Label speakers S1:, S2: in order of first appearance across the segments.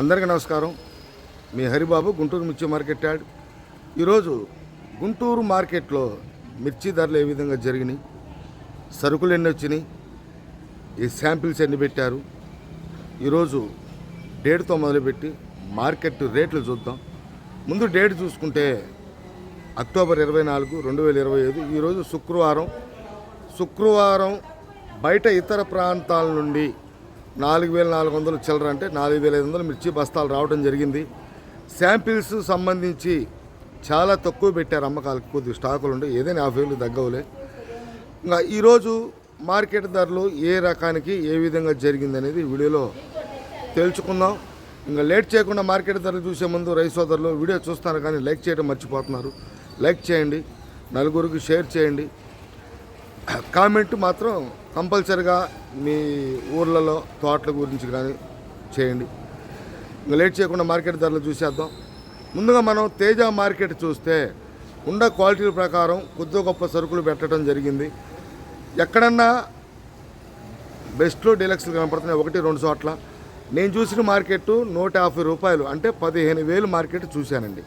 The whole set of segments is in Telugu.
S1: అందరికీ నమస్కారం. మీ హరిబాబు గుంటూరు మిర్చి మార్కెట్ యాడ్. ఈరోజు గుంటూరు మార్కెట్లో మిర్చి ధరలు ఏ విధంగా జరిగినాయి? సరుకులు ఎన్ని వచ్చినాయి? ఈ శాంపిల్స్ ఎన్ని పెట్టారు? ఈరోజు డేట్తో మొదలుపెట్టి మార్కెట్ రేట్లు చూద్దాం. ముందు డేట్ చూసుకుంటే అక్టోబర్ ఇరవై నాలుగు రెండు వేల ఇరవై ఐదు ఈరోజు శుక్రవారం. శుక్రవారం బయట ఇతర ప్రాంతాల నుండి నాలుగు వేల నాలుగు వందలు చిల్లర అంటే నాలుగు వేల ఐదు వందలు మిర్చి బస్తాలు రావడం జరిగింది. శాంపిల్స్ సంబంధించి చాలా తక్కువ పెట్టారు అమ్మకాలకు కొద్ది స్టాకులు ఉండే ఏదైనా యాభై వేలు తగ్గవులే. ఇంకా ఈరోజు మార్కెట్ ధరలు ఏ రకానికి ఏ విధంగా జరిగింది అనేది వీడియోలో తెలుసుకుందాం. ఇంకా లేట్ చేయకుండా మార్కెట్ ధరలు చూసే ముందు రైస్ సోదరులు వీడియో చూస్తున్నారు కానీ లైక్ చేయడం మర్చిపోతున్నారు. లైక్ చేయండి నలుగురికి షేర్ చేయండి. కామెంట్ మాత్రం కంపల్సరిగా మీ ఊర్లలో తోటల గురించి కానీ చేయండి. ఇంకా లేట్ చేయకుండా మార్కెట్ ధరలు చూసేద్దాం. ముందుగా మనం తేజ మార్కెట్ చూస్తే ఉండ క్వాలిటీల ప్రకారం కొద్ది గొప్ప సరుకులు పెట్టడం జరిగింది. ఎక్కడన్నా బెస్ట్లో డీలక్స్లు కనపడుతున్నాయి. ఒకటి రెండు చోట్ల. నేను చూసిన మార్కెట్ నూట యాభై రూపాయలు అంటే పదిహేను వేలు మార్కెట్ చూశానండి.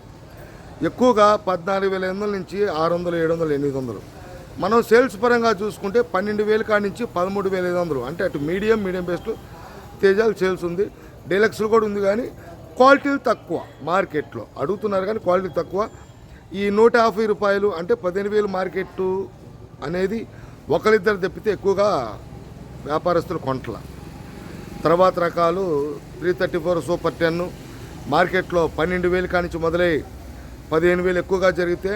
S1: ఎక్కువగా పద్నాలుగు వేల ఎనిమిది వందల నుంచి ఆరు వందలు ఏడు వందలు ఎనిమిది వందలు. మనం సేల్స్ పరంగా చూసుకుంటే పన్నెండు వేల కాడి నుంచి పదమూడు వేల ఐదు వందలు. అంటే అటు మీడియం మీడియం బెస్ట్ తేజాలు సేల్స్ ఉంది. డీలక్స్లు కూడా ఉంది కానీ క్వాలిటీలు తక్కువ మార్కెట్లో. అడుగుతున్నారు కానీ క్వాలిటీ తక్కువ. ఈ నూట యాభై రూపాయలు అంటే పదిహేను వేలు మార్కెట్ అనేది ఒకరిద్దరు తప్పితే ఎక్కువగా వ్యాపారస్తులు కొంటల. తర్వాత రకాలు three thirty four super ten మార్కెట్లో పన్నెండు వేలు కానించి మొదలై పదిహేను వేలు ఎక్కువగా జరిగితే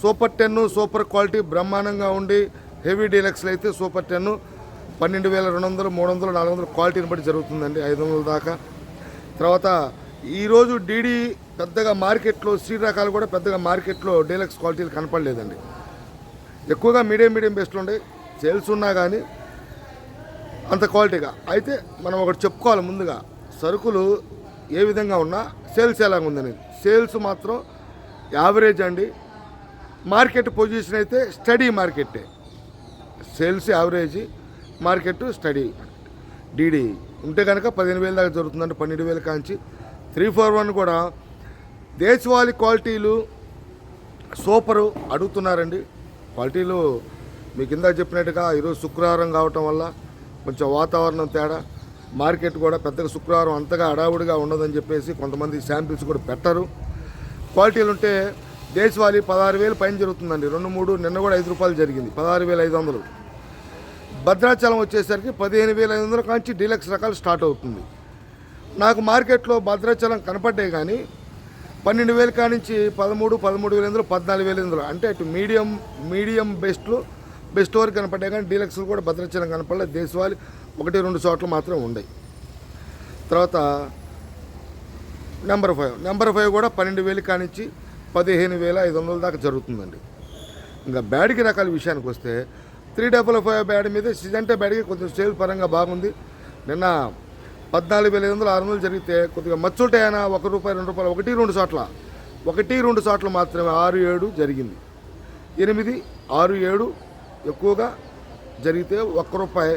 S1: సూపర్ టెన్ సూపర్ క్వాలిటీ బ్రహ్మాండంగా ఉండి హెవీ డీలక్స్లు అయితే సూపర్ టెన్ పన్నెండు వేల రెండు వందలు మూడు వందలు నాలుగు వందలు క్వాలిటీని బట్టి జరుగుతుందండి ఐదు వందల దాకా. తర్వాత ఈరోజు డీడీ పెద్దగా మార్కెట్లో సీడ్ రకాలు కూడా పెద్దగా మార్కెట్లో డీలక్స్ క్వాలిటీలు కనపడలేదండి. ఎక్కువగా మీడియం మీడియం బెస్ట్లు ఉండే సేల్స్ ఉన్నా కానీ అంత క్వాలిటీగా. అయితే మనం ఒకటి చెప్పుకోవాలి ముందుగా సరుకులు ఏ విధంగా ఉన్నా సేల్స్ ఎలాగ ఉందనేది సేల్స్ మాత్రం యావరేజ్ అండి. మార్కెట్ పొజిషన్ అయితే steady మార్కెట్టే sales average market steady. D D కనుక పదిహేను వేల దాకా జరుగుతుందంటే పన్నెండు వేల కాంచి త్రీ ఫోర్ వన్ కూడా దేశవాళీ క్వాలిటీలు సూపరు అడుగుతున్నారండి. క్వాలిటీలు మీ కింద చెప్పినట్టుగా ఈరోజు శుక్రవారం కావటం వల్ల కొంచెం వాతావరణం తేడా. మార్కెట్ కూడా పెద్దగా శుక్రవారం అంతగా అడావుడిగా ఉండదని చెప్పేసి కొంతమంది శాంపిల్స్ కూడా పెట్టరు. క్వాలిటీలు ఉంటే దేశవాళీ పదహారు వేలు పైన జరుగుతుందండి. రెండు మూడు నిన్న కూడా ఐదు రూపాయలు జరిగింది. పదహారు వేల ఐదు వందలు. భద్రాచలం వచ్చేసరికి పదిహేను వేల ఐదు వందల కాంచి డీలక్స్ రకాలు స్టార్ట్ అవుతుంది. నాకు మార్కెట్లో భద్రాచలం కనపడ్డాయి కానీ పన్నెండు వేల కానించి పదమూడు పదమూడు వేల ఎనిమిది పద్నాలుగు వేల ఎనిమిది అంటే అటు మీడియం మీడియం బెస్ట్లు బెస్ట్ వరకు కనపడ్డాయి కానీ డీలక్స్లు కూడా భద్రాచలం కనపడలేదు. దేశవాళీ ఒకటి రెండు చోట్ల మాత్రం ఉన్నాయి. తర్వాత నెంబర్ ఫైవ్. నెంబర్ ఫైవ్ కూడా పన్నెండు వేలు కానించి పదిహేను వేల ఐదు వందల దాకా జరుగుతుందండి. ఇంకా బ్యాడ్కి రకాల విషయానికి వస్తే త్రీ డబల్ ఫైవ్ బ్యాడ్ మీద సిజంటే బ్యాడ్కి కొంచెం సేల్ పరంగా బాగుంది. నిన్న పద్నాలుగు వేల ఐదు వందలు ఆరు వందలు జరిగితే కొద్దిగా మచ్చుంటాయన ఒక రూపాయి రెండు రూపాయలు ఒకటి రెండు చోట్ల ఒకటి రెండు చోట్ల మాత్రమే ఆరు ఏడు జరిగింది. ఎనిమిది ఆరు ఏడు ఎక్కువగా జరిగితే ఒక్క రూపాయి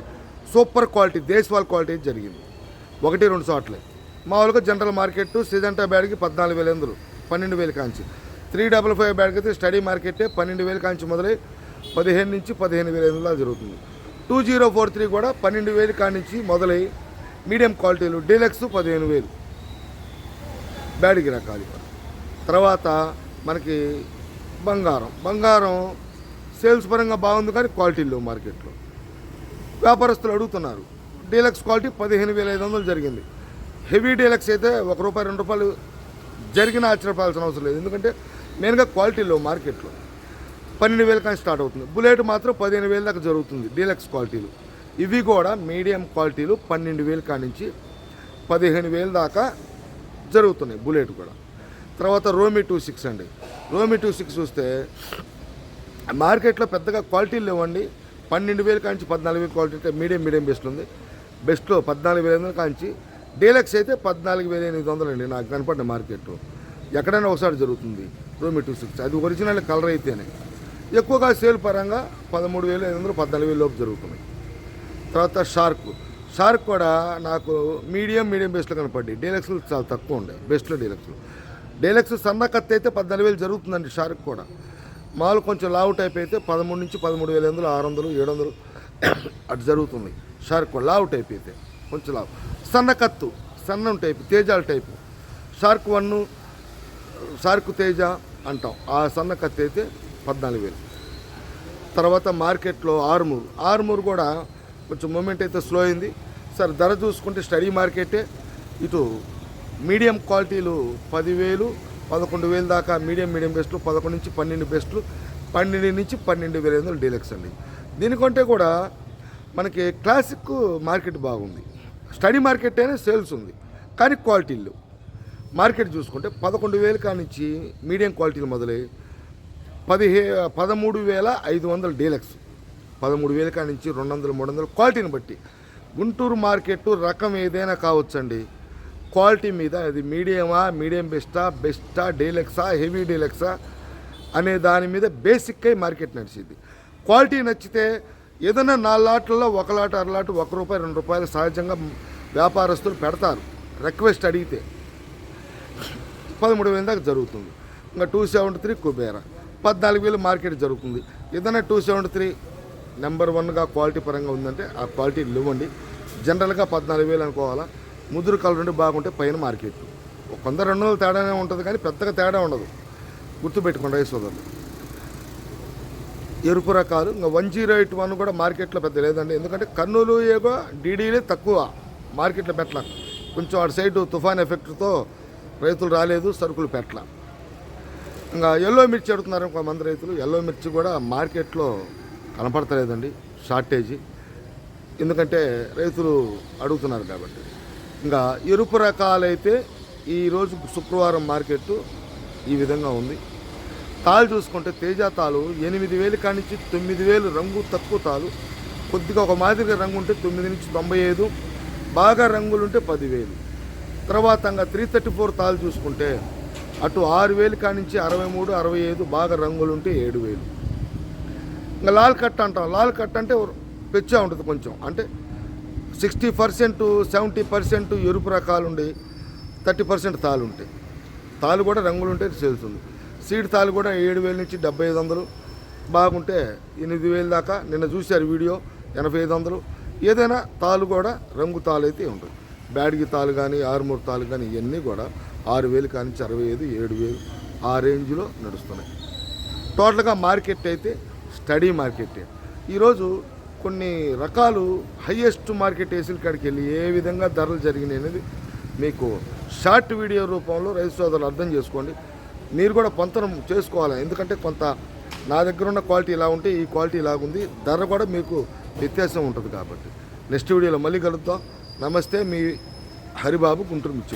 S1: సూపర్ క్వాలిటీ దేశవాల్ క్వాలిటీ జరిగింది. ఒకటి రెండు చోట్లే మామూలుగా జనరల్ మార్కెట్ సిజంటా బ్యాడ్కి పద్నాలుగు వేల ఎందులు పన్నెండు వేలు కాంచి. త్రీ డబల్ ఫైవ్ బ్యాడ్కి అయితే స్టడీ మార్కెటే పన్నెండు వేలు కాంచి మొదలై పదిహేను నుంచి పదిహేను వేల ఎనిమిది జరుగుతుంది. టూ జీరో ఫోర్ త్రీ కూడా పన్నెండు వేలు కానించి మొదలై మీడియం క్వాలిటీలు డీలక్స్ పదిహేను వేలు. బ్యాడ్కి రకాలు తర్వాత మనకి బంగారం. బంగారం సేల్స్ పరంగా బాగుంది కానీ క్వాలిటీ లేవు మార్కెట్లో. వ్యాపారస్తులు అడుగుతున్నారు. డీలక్స్ క్వాలిటీ పదిహేను వేల ఐదు వందలు జరిగింది. హెవీ డీలక్స్ అయితే ఒక రూపాయి రెండు రూపాయలు జరిగిన ఆశ్చర్యపడాల్సిన అవసరం లేదు. ఎందుకంటే మెయిన్గా క్వాలిటీ మార్కెట్లో పన్నెండు వేల కానీ స్టార్ట్ అవుతుంది. బుల్లెట్ మాత్రం పదిహేను వేల దాకా జరుగుతుంది డీలక్స్ క్వాలిటీలు. ఇవి కూడా మీడియం క్వాలిటీలు పన్నెండు వేలు కానించి పదిహేను వేలు దాకా జరుగుతున్నాయి బుల్లెట్ కూడా. తర్వాత రోమి టూ సిక్స్ అండి. రోమి టూ సిక్స్ చూస్తే మార్కెట్లో పెద్దగా క్వాలిటీలు లేవండి. పన్నెండు వేలు కాంచి పద్నాలుగు వేలు క్వాలిటీ అంటే మీడియం మీడియం బెస్ట్ ఉంది. బెస్ట్లో పద్నాలుగు వేల ఎనిమిది కాంచి డీలక్స్ అయితే పద్నాలుగు వేల ఎనిమిది వందలు అండి నాకు కనపడిన మార్కెట్. ఎక్కడైనా ఒకసారి జరుగుతుంది రోమి టూ సిక్స్. అది ఒరిజినల్ కలర్ అయితేనే. ఎక్కువగా సేల్ పరంగా పదమూడు వేలు ఐదు వందలు పద్నాలుగు వేలు లోపు జరుగుతున్నాయి. తర్వాత షార్క్. షార్క్ కూడా నాకు మీడియం మీడియం బెస్ట్లో కనపడ్డాయి. డీలక్స్లు చాలా తక్కువ ఉండే బెస్ట్లో డీలక్స్లు. డీలక్స్ సన్న కత్తి అయితే పద్నాలుగు వేలు జరుగుతుందండి షార్క్ కూడా. మాలు కొంచెం లావు టైప్ అయితే పదమూడు నుంచి పదమూడు వేల వందలు ఆరు వందలు ఏడు వందలు అటు జరుగుతుంది. షార్క్ కూడా లావు టైప్ అయితే కొంచెం లావు. సన్న కత్తు సన్నం type తేజాల type. Shark one shark Teja అంటాం. ఆ సన్న కత్తి అయితే పద్నాలుగు వేలు. తర్వాత మార్కెట్లో ఆర్మూర్. ఆర్మూర్ కూడా కొంచెం మూమెంట్ అయితే స్లో అయింది. సరే ధర చూసుకుంటే స్టడీ మార్కెటే. ఇటు మీడియం క్వాలిటీలు పదివేలు పదకొండు వేలు దాకా మీడియం మీడియం బెస్ట్లు పదకొండు నుంచి పన్నెండు బెస్ట్లు పన్నెండు నుంచి పన్నెండు వేల ఐదు వందలు డీలక్స్ అండి. దీనికంటే కూడా మనకి క్లాసిక్ మార్కెట్ బాగుంది. స్టడీ మార్కెట్ అయినా సేల్స్ ఉంది కానీ క్వాలిటీలు మార్కెట్ చూసుకుంటే పదకొండు వేలు కానించి మీడియం క్వాలిటీలు మొదలై పదిహే పదమూడు వేల ఐదు వందల డీలక్స్. పదమూడు వేల కానించి రెండు వందలు మూడు వందలు క్వాలిటీని బట్టి. గుంటూరు మార్కెట్ రకం ఏదైనా కావచ్చండి. క్వాలిటీ మీద అది మీడియమా మీడియం బెస్టా బెస్టా డీలక్సా హెవీ డీలక్సా అనే దాని మీద బేసిక్ అయి మార్కెట్ నడిచింది. క్వాలిటీ నచ్చితే ఏదైనా నాలుగు లాట్లలో ఒక లాట్ అర లాట్ ఒక రూపాయి రెండు రూపాయలు సహజంగా వ్యాపారస్తులు పెడతారు. రిక్వెస్ట్ అడిగితే పదమూడు వేల దాకా జరుగుతుంది. ఇంకా టూ సెవెంటీ త్రీ కుబేర. పద్నాలుగు వేలు మార్కెట్ జరుగుతుంది. ఏదైనా టూ సెవెంటీ త్రీ నెంబర్ వన్గా క్వాలిటీ పరంగా ఉందంటే ఆ క్వాలిటీ ఇవ్వండి. జనరల్గా పద్నాలుగు వేలు అనుకోవాలా? ముదురు కలర్ నుండి బాగుంటే పైన మార్కెట్. కొందరు రెండు వందలు తేడానే ఉంటుంది కానీ పెద్దగా తేడా ఉండదు. గుర్తుపెట్టుకోండి రైస్ సోదరులు. ఎరుపు రకాలు. ఇంకా వన్ జీరో ఎయిట్ వన్ కూడా మార్కెట్లో పెద్ద లేదండి. ఎందుకంటే కర్నూలు ఏగో డీడీలే తక్కువ మార్కెట్లో పెట్టల. కొంచెం అటు సైడ్ తుఫాన్ ఎఫెక్ట్తో రైతులు రాలేదు సరుకులు పెట్టల. ఇంకా ఎల్లో మిర్చి అడుగుతున్నారు కొంతమంది రైతులు. ఎల్లో మిర్చి కూడా మార్కెట్లో కనపడతలేదండి. షార్టేజీ. ఎందుకంటే రైతులు అడుగుతున్నారు కాబట్టి. ఇంకా ఎరుపు రకాలైతే ఈరోజు శుక్రవారం మార్కెట్ ఈ విధంగా ఉంది. తాళ్ళు చూసుకుంటే తేజ తాలు ఎనిమిది వేలు కానించి తొమ్మిది వేలు రంగు తక్కువ తాలు కొద్దిగా ఒక మాదిరిగా రంగు ఉంటే తొమ్మిది నుంచి తొంభై ఐదు బాగా రంగులు ఉంటే పదివేలు. తర్వాత ఇంకా త్రీ థర్టీ ఫోర్ తాలు చూసుకుంటే అటు ఆరు వేలు కానించి అరవై మూడు అరవై ఐదు బాగా రంగులు ఉంటే ఏడు వేలు. ఇంకా లాల్ కట్ అంటాం. లాల్ కట్ అంటే పెచ్చా ఉంటుంది కొంచెం. అంటే సిక్స్టీ పర్సెంట్ సెవెంటీ పర్సెంట్ ఎరుపు రకాలు ఉండి థర్టీ పర్సెంట్ తాలు ఉంటాయి తాలు కూడా రంగులు ఉంటే సేల్స్ సీడ్ తాలు కూడా ఏడు వేల నుంచి డెబ్బై ఐదు వందలు. బాగుంటే ఎనిమిది వేలు దాకా. నిన్న చూశారు వీడియో ఎనభై ఐదు వందలు. ఏదైనా తాలు కూడా రంగు తాలు అయితే ఉంటుంది. బ్యాడ్గి తాలు కానీ ఆరుమూరు తాలు కానీ ఇవన్నీ కూడా ఆరు వేలు కానీ అరవై ఐదు ఏడు వేలు ఆ రేంజ్లో నడుస్తున్నాయి. టోటల్గా మార్కెట్ అయితే స్టడీ మార్కెట్. ఈరోజు కొన్ని రకాలు హయ్యెస్ట్ మార్కెట్ వేసిన కాడికి వెళ్ళి ఏ విధంగా ధరలు జరిగినాయి అనేది మీకు షార్ట్ వీడియో రూపంలో రైతు సోదరులు అర్థం చేసుకోండి. మీరు కూడా పొంతనం చేసుకోవాలి. ఎందుకంటే కొంత నా దగ్గర ఉన్న క్వాలిటీ ఇలా ఉంటే ఈ క్వాలిటీ ఇలాగుంది. ధర కూడా మీకు వ్యత్యాసం ఉంటుంది కాబట్టి. నెక్స్ట్ వీడియోలో మళ్ళీ కలుద్దాం. నమస్తే మీ హరిబాబు గుంటూరు మిచ్చి